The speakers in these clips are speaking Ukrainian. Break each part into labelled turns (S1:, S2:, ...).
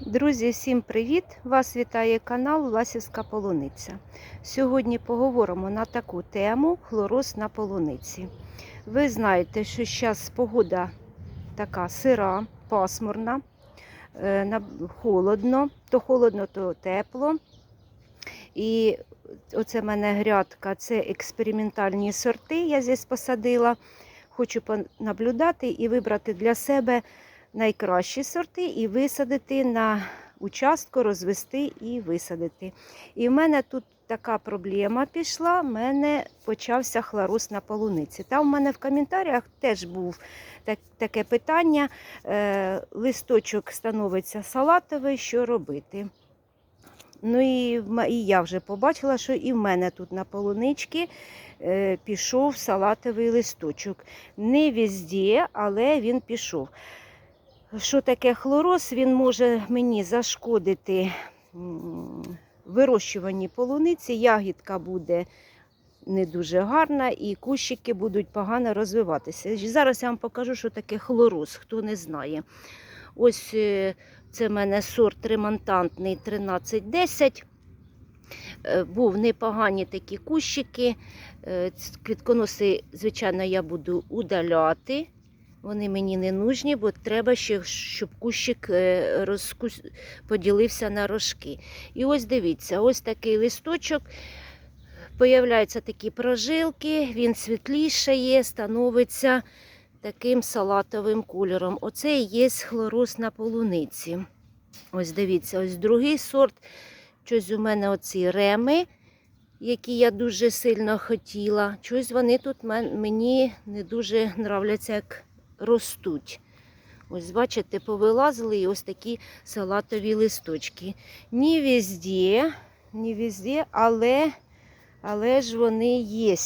S1: Друзі, всім привіт! Вас вітає канал Ласівська Полуниця. Сьогодні поговоримо на таку тему хлороз на полуниці. Ви знаєте, що зараз погода така сира, пасмурна, е, холодно, то холодно, то тепло. І оце в мене грядка, це експериментальні сорти. Я здесь посадила. Хочу понаблюдати і вибрати для себе найкращі сорти і висадити на участку, розвести і висадити. І в мене тут така проблема пішла, в мене почався хлороз на полуниці. Там в мене в коментарях теж був так, таке питання. Е, листочок становиться салатовий, що робити? Ну і, і я вже побачила, що і в мене тут на полуничці е, пішов салатовий листочок. Не везде, але він пішов. Що таке хлороз? Він може мені зашкодити вирощуванні полуниці, ягідка буде не дуже гарна і кущики будуть погано розвиватися. Зараз я вам покажу, що таке хлороз, хто не знає. Ось е, це в мене сорт ремонтантний 1310. Е, Був непогані такі кущики. Е, Квітконоси, звичайно, я буду удаляти. Вони мені не нужні, бо треба ще, щоб кущик е, розкус... поділився на рожки. І ось дивіться, ось такий листочок. Появляються такі прожилки, він світлішає, становиться таким салатовим кольором. Оце і є хлороз на полуниці. Ось дивіться, ось другий сорт. Щось у мене оці реми, які я дуже сильно хотіла. Щось вони тут мені не дуже нравляться, як ростуть. Ось, бачите, повилазили і ось такі салатові листочки. Ні везде, ні везде, але, але ж вони є.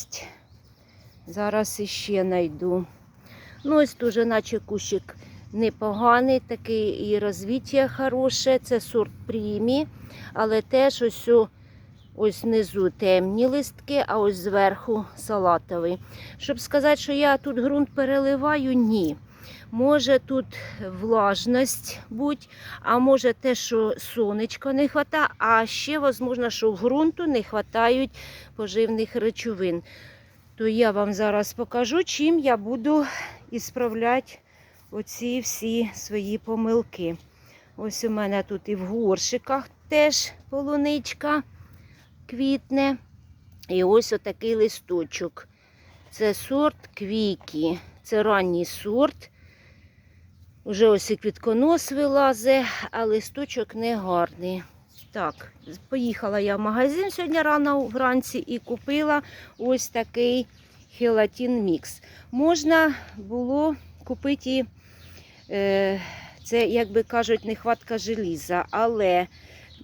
S1: Зараз іще знайду. Ну, ось тут, наче кущик непоганий, такий і розвиття хороше. Це сорт прімі, але теж ось, о- ось внизу темні листки, а ось зверху салатовий. Щоб сказати, що я тут ґрунт переливаю, ні. Може тут влажність бути, а може те, що сонечко не вистачає, а ще, можливо, що в ґрунту не вистачають поживних речовин. То я вам зараз покажу, чим я буду ісправляти оці всі свої помилки. Ось у мене тут і в горшиках теж полуничка квітне. І ось отакий листочок. Це сорт квіки. Це ранній сорт. Уже ось і квітконос вилазить, а листочок не гарний. Так, поїхала я в магазин сьогодні рано вранці і купила ось такий хелатин мікс. Можна було купити, е, це, як би кажуть, нехватка желіза, але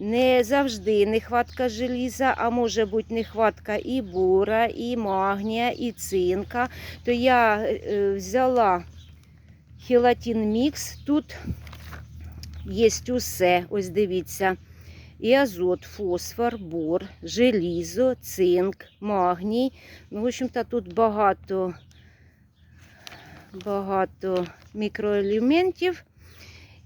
S1: не завжди нехватка желіза, а може бути нехватка і бора, і магнія, і цинка. То я е, взяла хелатин мікс. Тут є усе. Ось дивіться. І азот, фосфор, бор, желізо, цинк, магній. Ну, в общем-то, тут багато, багато мікроелементів,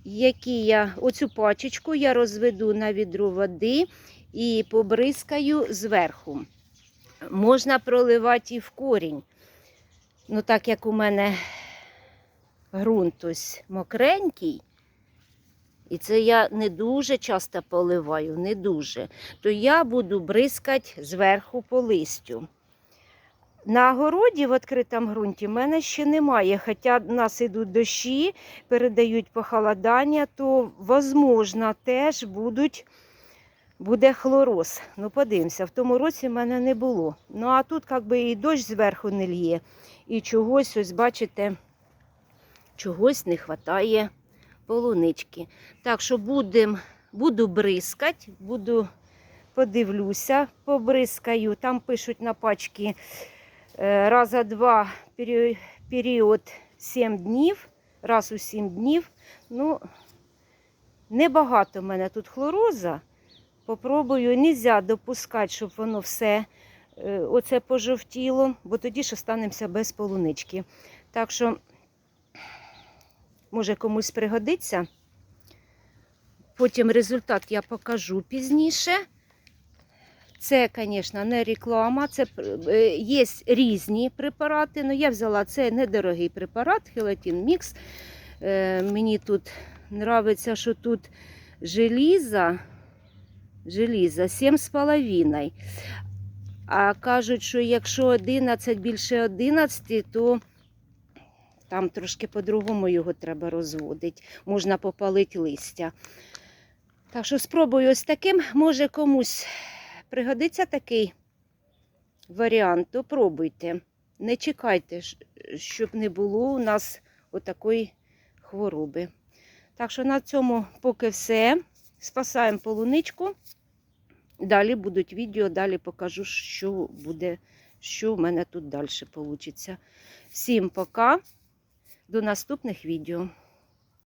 S1: які я оцю пачечку я розведу на відро води і побризкаю зверху. Можна проливати і в корінь. Ну, так як у мене ґрунт ось мокренький, і це я не дуже часто поливаю, не дуже. То я буду бризкати зверху по листю. На городі в відкритому ґрунті в мене ще немає. Хоча в нас йдуть дощі, передають похолодання, то, можливо, теж будуть, буде хлороз. Ну, подивимося, в тому році в мене не було. Ну, а тут як би і дощ зверху не лє. І чогось, ось бачите, чогось не вистачає полунички. Так що будем, буду бризкати, буду подивлюся, побризкаю. Там пишуть на пачці е, раза два період, період 7 днів, раз у 7 днів. Ну, небагато в мене тут хлороза. Попробую, нельзя допускати, щоб воно все е, оце пожовтіло, бо тоді ж останемося без полунички. Так що може комусь пригодиться. Потім результат я покажу пізніше. Це, звісно, не реклама, це е, є різні препарати. але я взяла цей недорогий препарат Хелатин Мікс. Е, Мені тут подобається, що тут желіза, желіза 7,5. А кажуть, що якщо 11 більше 11, то там трошки по-другому його треба розводити. Можна попалити листя. Так що спробую ось таким. Може комусь пригодиться такий варіант, то пробуйте. Не чекайте, щоб не було у нас отакої хвороби. Так що на цьому поки все. Спасаємо полуничку. Далі будуть відео, далі покажу, що буде, що в мене тут далі вийде. Всім пока, до наступних відео.